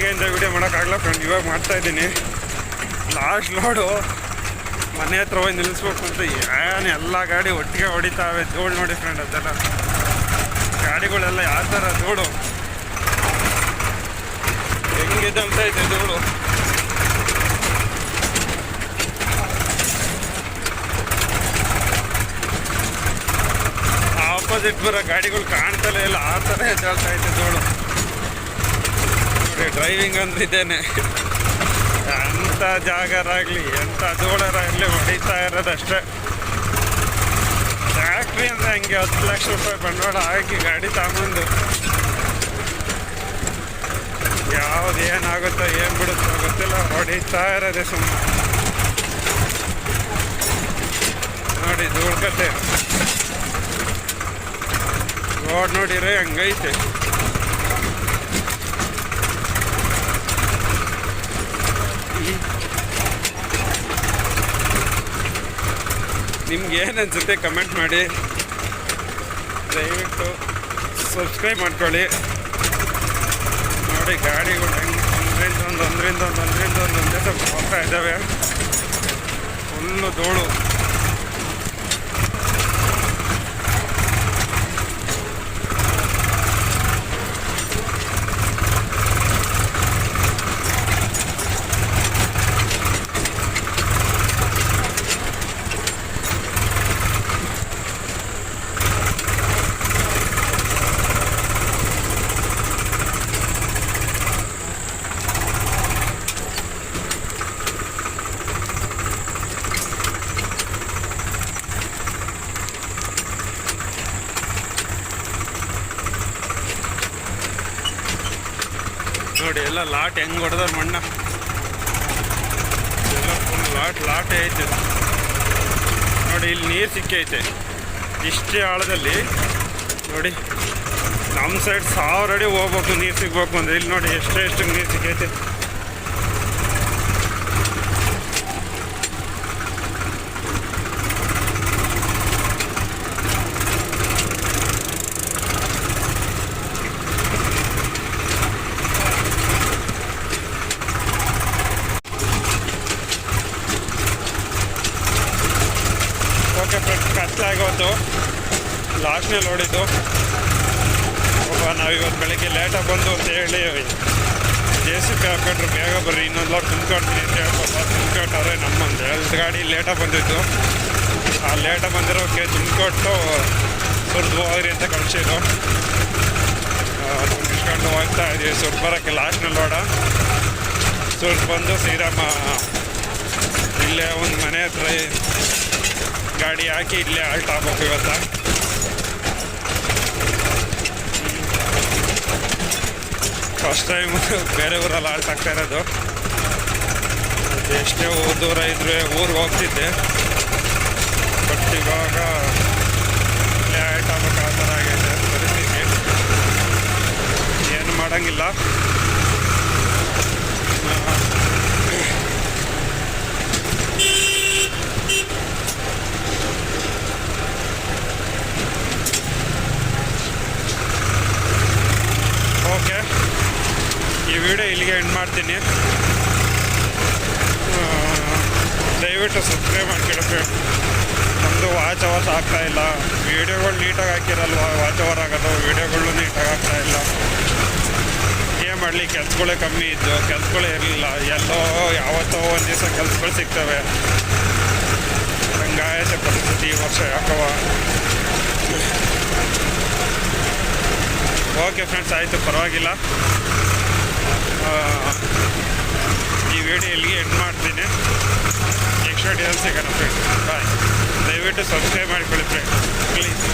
ಬೆಳಗ್ಗೆಯಿಂದ ವೀಡಿಯೋ ಮಾಡೋಕ್ಕಾಗಲ್ಲ ಫ್ರೆಂಡ್ ಇವಾಗ ಮಾಡ್ತಾ ಇದ್ದೀನಿ. ಲಾಸ್ಟ್ ನೋಡು, ಮನೆ ಹತ್ರ ಹೋಗಿ ನಿಲ್ಲಿಸ್ಬೇಕು ಅಂತ ಏನು ಎಲ್ಲ ಗಾಡಿ ಒಟ್ಟಿಗೆ ಹೊಡಿತಾವೆ ಧೂಳು ನೋಡಿ ಫ್ರೆಂಡ್ ಅದೆಲ್ಲ. ಗಾಡಿಗಳೆಲ್ಲ ಯಾವ ಥರ ಧೂಳು. ಹೆಂಗಿದೆ ಅಂತ ಇದೆ ಧೂಳು. ಆಪೋಸಿಟ್ ಬರೋ ಗಾಡಿಗಳು ಕಾಣ್ತಲೇ ಇಲ್ಲ, ಆ ಥರ ಎದ್ದೇಳ್ತಾ ಇದೆ ಧೂಳು. ಡ್ರೈವಿಂಗ್ ಅಂದ್ರೆ ಇದೇನೆ. ಎಂಥ ಜಾಗರಾಗಲಿ ಎಂಥ ಧೂಳರಾಗಲಿ ಹೊಡಿತಾ ಇರೋದಷ್ಟೇ ಫ್ಯಾಕ್ಟ್ರಿ ಅಂದರೆ ಹಂಗೆ ಹತ್ತು ಲಕ್ಷ ರೂಪಾಯಿ ಬಂಡವಾಳ ಹಾಕಿ ಗಾಡಿ ತಗೊಂಡು ಯಾವ್ದು ಏನಾಗುತ್ತೋ ಏನು ಬಿಡುತ್ತೋ ಗೊತ್ತಿಲ್ಲ, ಹೊಡಿತಾ ಇರೋದೇ ಸುಮ್ಮನೆ ನೋಡಿ ಧೂಳ್ ಕತೆ ರೋಡ್ ನೋಡಿದ್ರೆ ಹಂಗೈತೆ. ನಿಮ್ಗೆ ಏನು ಅನ್ಸುತ್ತೆ ಕಮೆಂಟ್ ಮಾಡಿ, ದಯವಿಟ್ಟು ಸಬ್ಸ್ಕ್ರೈಬ್ ಮಾಡ್ಕೊಳ್ಳಿ. ನೋಡಿ, ಗಾಡಿಗಳು ಹೆಂಗೆ, ಒಂದರಿಂದ ಒಂದು ಒಂದರಿಂದ ಒಂದು ಒಂದರಿಂದ ಒಂದು, ಒಂದೇ ಹೋಗ್ತಾ ಇದ್ದಾವೆ. ಫುಲ್ಲು ಧೂಳು. ನೋಡಿ, ಎಲ್ಲ ಲಾಟ್ ಹೆಂಗೆ ಹೊಡೆದಾರ ಮಣ್ಣ. ಎಲ್ಲ ಫುಲ್ ಲಾಟ್, ಲಾಟೇ ಐತೆ. ನೋಡಿ, ಇಲ್ಲಿ ನೀರು ಸಿಕ್ಕೈತೆ. ಇಷ್ಟೇ ಆಳದಲ್ಲಿ, ನೋಡಿ ನಮ್ಮ ಸೈಡ್ ಸಾವಿರ ಅಡಿ ಹೋಗ್ಬೇಕು, ನೀರು ಸಿಗ್ಬೇಕು ಅಂದ್ರೆ. ಇಲ್ಲಿ ನೋಡಿ, ಎಷ್ಟು ಎಷ್ಟು ನೀರು ಸಿಕ್ಕೈತೆ. ಕತ್ಲಾಗೋತು ಲಾಸ್ಟ್ನಲ್ಲಿ ನೋಡಿದ್ದು ಒಬ್ಬ ನಾವಿವತ್ತು ಬೆಳಗ್ಗೆ ಲೇಟಾಗಿ ಬಂದು ಅಂತ ಹೇಳಿ ಜೆ ಸಿ ಪಿ ಹಾಕೊಂಡ್ರೆ ಬೇಗ ಬರ್ರಿ, ಇನ್ನೊಂದು ಲಾಟ್ ತುಂಬ್ಕೊಡ್ತೀನಿ ಅಂತ ಹೇಳ್ಬೋದು ತುಂಬ್ಕೊಟ್ಟಾರೆ ನಮ್ಮೊಂದು. ಎರಡು ಗಾಡಿ ಲೇಟಾಗಿ ಬಂದಿತ್ತು. ಆ ಲೇಟಾಗಿ ಬಂದಿರೋಕ್ಕೆ ತುಂಬ್ಕೊಟ್ಟು ಸುರಿದು ಹೋಗ್ರಿ ಅಂತ ಕಳಿಸಿದ್ರು. ತುಂಬಿಸ್ಕೊಂಡು ಹೋಗ್ತಾ ಇದ್ದೀವಿ. ಸುರ್ ಬರೋಕ್ಕೆ ಲಾಸ್ಟ್ನಲ್ಲಿ ನೋಡ ಸುರ್ ಬಂದು ಶ್ರೀರಾಮ ಇಲ್ಲೇ ಒಂದು ಮನೆ ಹತ್ರ ಗಾಡಿ ಹಾಕಿ ಇಲ್ಲೇ ಆಲ್ಟ್ ಆಗ್ಬೇಕು ಇವತ್ತ? ಫಸ್ಟ್ ಟೈಮ್ ಬೇರೆ ಊರಲ್ಲಿ ಆಲ್ಟ್ ಆಗ್ತಾ ಇರೋದು. ಎಷ್ಟೇ ದೂರ ಇದ್ರೆ ಊರಿಗೆ ಹೋಗ್ತಿದ್ದೆ. ಬಟ್ ಇವಾಗ ಇಲ್ಲೇ ಆಲ್ಟ್ ಆಗ್ಬೇಕು ಆ ಥರ ಆಗೈತೆ ಪರಿಸ್ಥಿತಿ ಏನು ಮಾಡೋಂಗಿಲ್ಲ ಆ, ಓಕೆ ಈ ವಿಡಿಯೋ ಇಲ್ಲಿಗೆ ಎಂಡ್ ಮಾಡ್ತೀನಿ. ದಯವಿಟ್ಟು ಸಬ್ಸ್ಕ್ರೈಬ್ ಮಾಡ್ಕೊಳ್ಳಿ ಫ್ರೆಂಡ್ ನಮ್ಮದು ವಾಚ್ ಅವರ್ಸ್ ಆಗ್ತಾ ಇಲ್ಲ. ವೀಡಿಯೋಗಳು ನೀಟಾಗಿ ಹಾಕಿರಲ್ವ? ವಾಚ್ ಅವರ್ ಆಗೋದು, ವೀಡಿಯೋಗಳು ನೀಟಾಗಿ ಆಗ್ತಾ ಇಲ್ಲ. ಏನು ಮಾಡಲಿ? ಕೆಲಸಗಳೇ ಕಮ್ಮಿ ಇದ್ದು, ಕೆಲಸಗಳೇ ಇರಲಿಲ್ಲ. ಎಲ್ಲೋ, ಯಾವತ್ತೋ ಒಂದು ದಿವಸ ಕೆಲಸಗಳು ಸಿಗ್ತವೆ. ಹಂಗಾಯತೆ ಪರಿಸ್ಥಿತಿ ಈ ವರ್ಷ ಯಾಕವ ಓಕೆ ಫ್ರೆಂಡ್ಸ್ ಆಯಿತು, ಪರವಾಗಿಲ್ಲ. ಈ ವಿಡಿಯೋ ಇಲ್ಲಿಗೆ ಎಂಡ್ ಮಾಡ್ತೀನಿ. ನೆಕ್ಸ್ಟ್ ವಿಡಿಯೋದಲ್ಲಿ ಸಿಗೋಣ ಫ್ರೆಂಡ್ ಬಾಯ್ ದಯವಿಟ್ಟು ಸಬ್ಸ್ಕ್ರೈಬ್ ಮಾಡಿಕೊಳ್ಳಿ ಫ್ರೆಂಡ್ ಪ್ಲೀಸ್